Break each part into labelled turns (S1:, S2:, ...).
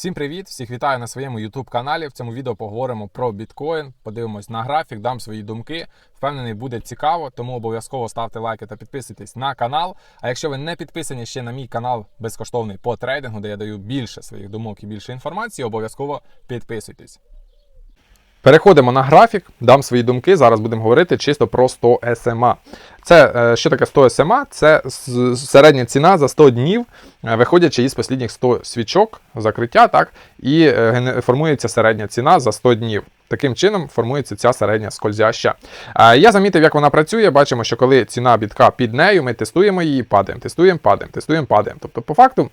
S1: Всім привіт! Всіх вітаю на своєму YouTube каналі. В цьому відео поговоримо про біткоін, подивимось на графік, дам свої думки. Впевнений, буде цікаво, тому обов'язково ставте лайки та підписуйтесь на канал. А якщо ви не підписані ще на мій канал безкоштовний по трейдингу, де я даю більше своїх думок і більше інформації, обов'язково підписуйтесь. Переходимо на графік, дам свої думки. Зараз будемо говорити чисто про 100 SMA. Це е, що таке 100 SMA? Це середня ціна за 100 днів, е, виходячи із останніх 100 свічок закриття, так, і е, формується середня ціна за 100 днів. Таким чином формується ця середня скользяща. Я замітив, як вона працює. Бачимо, що коли ціна бітка під нею, ми тестуємо її, падаємо, тестуємо, падаємо, тестуємо, падаємо. Тобто, по факту.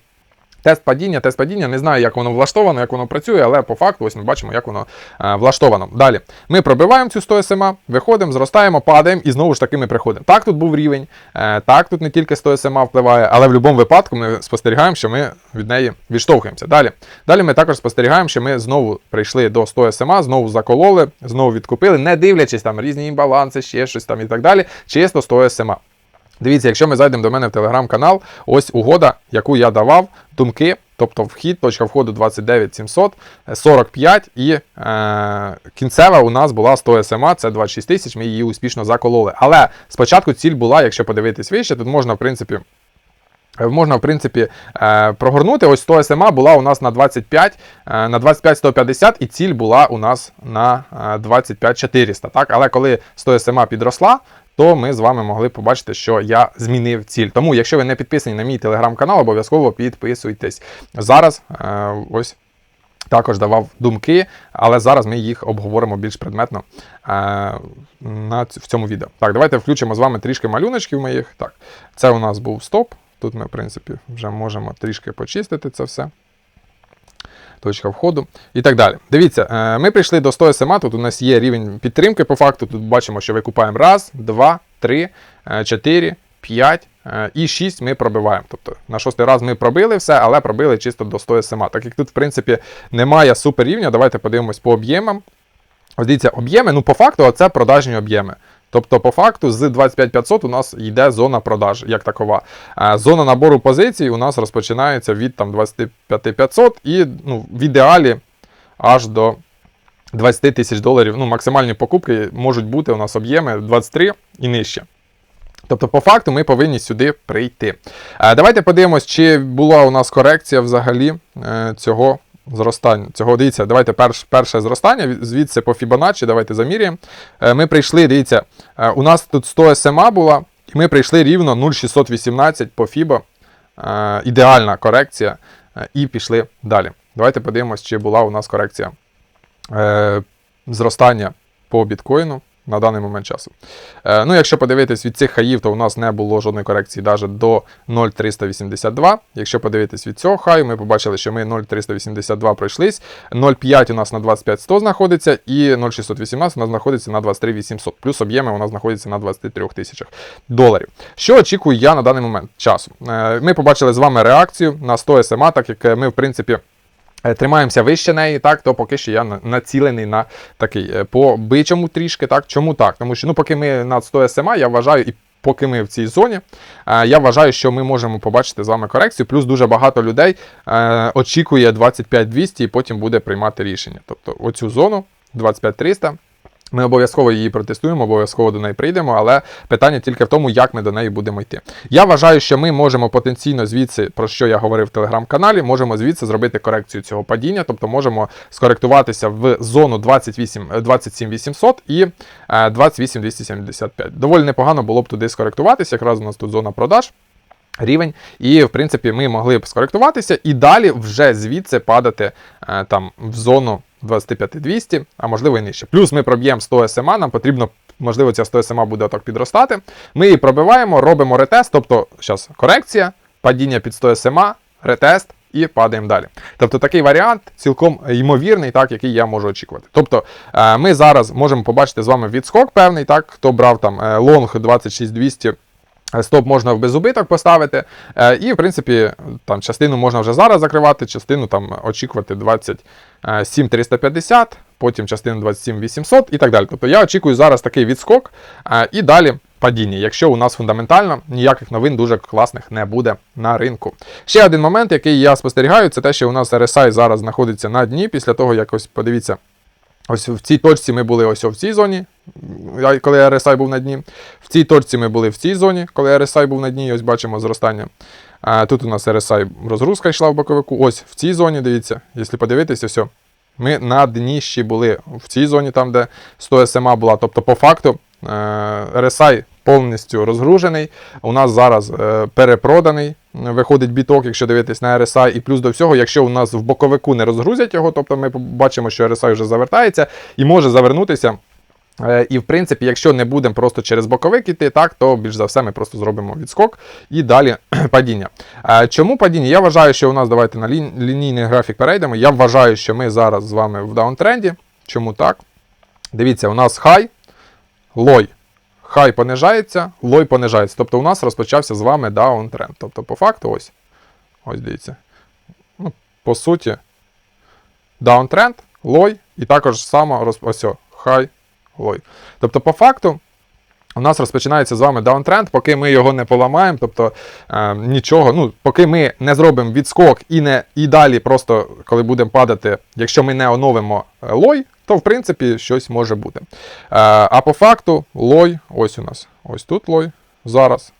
S1: Тест падіння, тест падіння, не знаю, як воно влаштовано, як воно працює, але по факту ось ми бачимо, як воно е, влаштовано. Далі ми пробиваємо цю 100 SMA, виходимо, зростаємо, падаємо і знову ж таки ми приходимо. Так, тут був рівень, е, так, тут не тільки 100 SMA впливає, але в будь-якому випадку ми спостерігаємо, що ми від неї відштовхуємося. Далі. Далі ми також спостерігаємо, що ми знову прийшли до 100 SMA, знову закололи, знову відкупили, не дивлячись там різні імбаланси, ще щось там і так далі. Чисто 100 SMA. Дивіться, якщо ми зайдемо до мене в телеграм-канал, ось угода, яку я давав, думки, тобто вхід, точка входу 29700, е, 45 і е, кінцева у нас була 100 SMA, це 26 тисяч, ми її успішно закололи. Але спочатку ціль була, якщо подивитись вище, тут можна, в принципі. е, Можна, в принципі, е, прогорнути. Ось 100 SMA була у нас на 25, е, на 25 150, і ціль була у нас на е, 25 400. Так? Але коли 100 SMA підросла, то ми з вами могли побачити, що я змінив ціль. Тому, якщо ви не підписані на мій телеграм-канал, обов'язково підписуйтесь. Зараз е, ось також давав думки, але зараз ми їх обговоримо більш предметно е, на в цьому відео. Так, давайте включимо з вами трішки малюночків моїх. Так, це у нас був стоп. Тут ми, в принципі, вже можемо трішки почистити це все. Точка входу і так далі. Дивіться, е, ми прийшли до 100 SMA, тут у нас є рівень підтримки по факту. Тут бачимо, що викупаємо раз, два, три, е, чотири, п'ять е, і 6 ми пробиваємо. Тобто на шостий раз ми пробили все, але пробили чисто до 100 SMA. Так як тут, в принципі, немає супер рівня, давайте подивимось по об'ємам. Ось дивіться, об'єми, ну по факту, це продажні об'єми. Тобто, по факту, з 25500 у нас йде зона продаж, як такова. Е, Зона набору позицій у нас розпочинається від там, 25500 і ну, в ідеалі аж до 20 тисяч доларів. Ну, максимальні покупки можуть бути у нас об'єми 23 і нижче. Тобто, по факту, ми повинні сюди прийти. Е, Давайте подивимось, чи була у нас корекція взагалі е, цього зростання. Цього дивіться, давайте перш, перше зростання, звідси по Fibonacci, давайте заміряємо. Е, Ми прийшли, дивіться, е, у нас тут 100 SMA була, і ми прийшли рівно 0,618 по FIBO. Е, Ідеальна корекція. І пішли далі. Давайте подивимось, чи була у нас корекція зростання по біткоїну на даний момент часу. Е, ну, якщо подивитись від цих хаїв, то у нас не було жодної корекції навіть до 0,382. Якщо подивитись від цього хаю, ми побачили, що ми 0,382 пройшлись. 0,5 у нас на 25100 знаходиться, і 0,618 у нас знаходиться на 23800. Плюс об'єми у нас знаходяться на 23 тисячах доларів. Що очікую я на даний момент часу? Е, Ми побачили з вами реакцію на 100 SMA, так як е, ми, в принципі. Е, Тримаємося вище неї, так, то поки що я націлений на такий е, по бичому трішки. Так, чому так? Тому що ну, поки ми над 100 СМА, я вважаю, і поки ми в цій зоні, е, я вважаю, що ми можемо побачити з вами корекцію. Плюс дуже багато людей очікує 25-200 і потім буде приймати рішення. Тобто оцю зону 25-300. Ми обов'язково її протестуємо, обов'язково до неї прийдемо, але питання тільки в тому, як ми до неї будемо йти. Я вважаю, що ми можемо потенційно звідси, про що я говорив в телеграм-каналі, можемо звідси зробити корекцію цього падіння, тобто можемо скоректуватися в зону 28, е, 27 800 і е, 28 275. Доволі непогано було б туди скоректуватися, якраз у нас тут зона продаж. Рівень, і в принципі ми могли б скоректуватися і далі вже звідси падати е, там в зону 25-200, а можливо і нижче. Плюс ми проб'ємо 100 SMA, нам потрібно, можливо, ця 100 SMA буде отак підростати. Ми її пробиваємо, робимо ретест, тобто зараз корекція, падіння під 100 SMA, ретест. І падаємо далі. Тобто такий варіант цілком ймовірний, так, який я можу очікувати. Тобто е, ми зараз можемо побачити з вами відскок певний, так, хто брав там е, лонг 26200 Е, Стоп можна в безубиток поставити. Е, І, в принципі, там частину можна вже зараз закривати, частину там очікувати 27 350. потім частину 27 800 і так далі. Тобто я очікую зараз такий відскок е, і далі падіння, якщо у нас фундаментально ніяких новин дуже класних не буде на ринку. Ще один момент, який я спостерігаю, це те, що у нас RSI зараз знаходиться на дні після того, як ось подивіться. Ось в цій точці ми були ось в цій зоні, м, коли RSI був на дні. В цій точці ми були в цій зоні, коли RSI був на дні, і ось бачимо зростання. А тут у нас RSI розгрузка йшла в боковику. Ось в цій зоні, дивіться, якщо подивитися, все. Ми на дні ще були в цій зоні, там, де 100 SMA була. Тобто, по факту, е, RSI повністю розгружений. У нас зараз е, перепроданий. Виходить біток, якщо дивитись на RSI, і плюс до всього, якщо у нас в боковику не розгрузять його, тобто ми бачимо, що RSI вже завертається і може завернутися. Е, І в принципі, якщо не будемо просто через боковик іти, так, то більш за все ми просто зробимо відскок і далі падіння. Е, Чому падіння? Я вважаю, що у нас давайте на лі- лінійний графік перейдемо. Я вважаю, що ми зараз з вами в даунтренді. Чому так? Дивіться, у нас хай, лой. Хай понижається, лой понижається. Тобто у нас розпочався з вами даунтренд. Тобто, по факту, ось. Ось дивіться. Ну, по суті, даунтренд, лой, і також само роз... ось, хай, лой. Тобто, по факту, у нас розпочинається з вами даунтренд, поки ми його не поламаємо, тобто е, нічого, ну, поки ми не зробимо відскок і не і далі, просто коли будемо падати, якщо ми не оновимо е, лой, то в принципі щось може бути. Е, а по факту, лой, ось у нас, ось тут лой, зараз.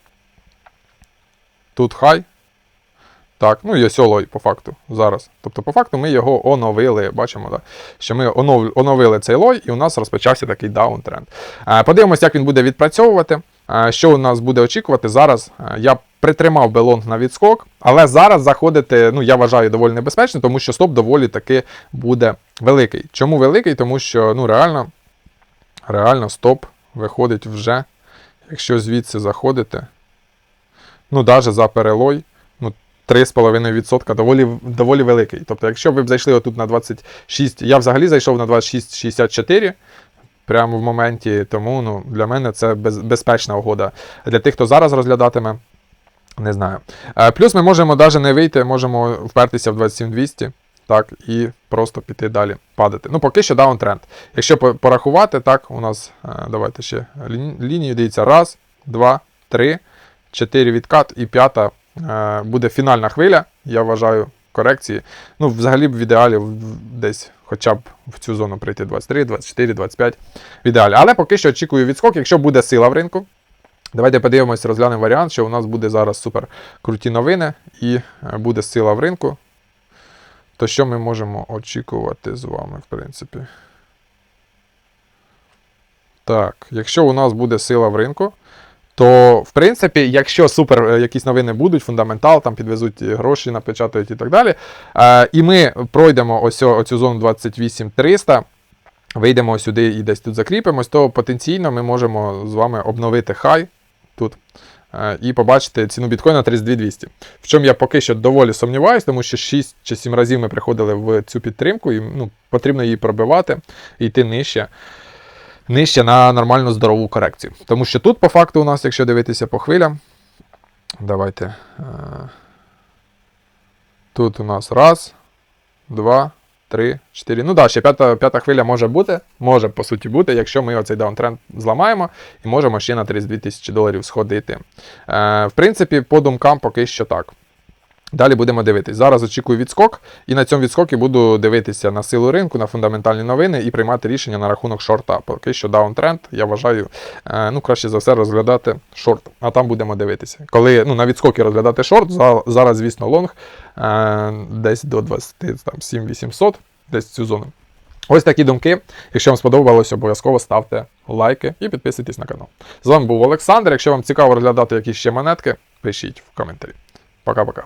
S1: Тут хай. Так, ну і ось по факту зараз. Тобто, по факту ми його оновили. Бачимо, да? що ми онов, оновили цей лой, і у нас розпочався такий даунтренд. Е, Подивимося, як він буде відпрацьовувати. Е, Що у нас буде очікувати зараз? Е, Я притримав би лонг на відскок, але зараз заходити, ну я вважаю, доволі небезпечно, тому що стоп доволі таки буде великий. Чому великий? Тому що ну реально, реально стоп виходить вже, якщо звідси заходити. Ну, навіть за перелой. Ну, 3,5% доволі, доволі великий. Тобто, якщо ви б зайшли отут на 26, я взагалі зайшов на 26,64 прямо в моменті, тому ну, для мене це без, безпечна угода. Для тих, хто зараз розглядатиме, не знаю. Е, Плюс ми можемо навіть не вийти, можемо впертися в 27200. Так, і просто піти далі падати. Ну, поки що даунтренд. Якщо порахувати, так, у нас, е, давайте ще лінію, дивіться, раз, два, три, чотири відкат і п'ята буде фінальна хвиля, я вважаю, корекції. Ну, взагалі б в ідеалі десь хоча б в цю зону прийти 23, 24, 25 в ідеалі. Але поки що очікую відскок, якщо буде сила в ринку. Давайте подивимось, розглянемо варіант, що у нас буде зараз супер круті новини і е, буде сила в ринку. То що ми можемо очікувати з вами, в принципі? Так, якщо у нас буде сила в ринку, то, в принципі, якщо супер е, якісь новини будуть, фундаментал, там підвезуть гроші, напечатають і так далі, е, і ми пройдемо ось оцю зону 28300, вийдемо сюди і десь тут закріпимось, то потенційно ми можемо з вами обновити хай тут. е, І побачити ціну біткоїна 32200. В чому я поки що доволі сумніваюся, тому що 6 чи 7 разів ми приходили в цю підтримку, і ну, потрібно її пробивати і йти нижче нижче на нормальну здорову корекцію. Тому що тут, по факту, у нас, якщо дивитися по хвилям, давайте. е, Тут у нас раз, два, три, чотири. Ну так, ще п'ята, п'ята хвиля може бути, може по суті бути, якщо ми оцей даунтренд зламаємо і можемо ще на 32 тисячі доларів сходити. Е, в принципі, по думкам поки що так. Далі будемо дивитись. Зараз очікую відскок, і на цьому відскокі буду дивитися на силу ринку, на фундаментальні новини і приймати рішення на рахунок шорта. Поки що даунтренд, я вважаю, е, ну краще за все розглядати шорт, а там будемо дивитися. Коли ну, на відскокі розглядати шорт, зараз, звісно, лонг е, десь до 27 800, десь цю зону. Ось такі думки. Якщо вам сподобалось, обов'язково ставте лайки і підписуйтесь на канал. З вами був Олександр. Якщо вам цікаво розглядати якісь ще монетки, пишіть в коментарі. Пока-пока.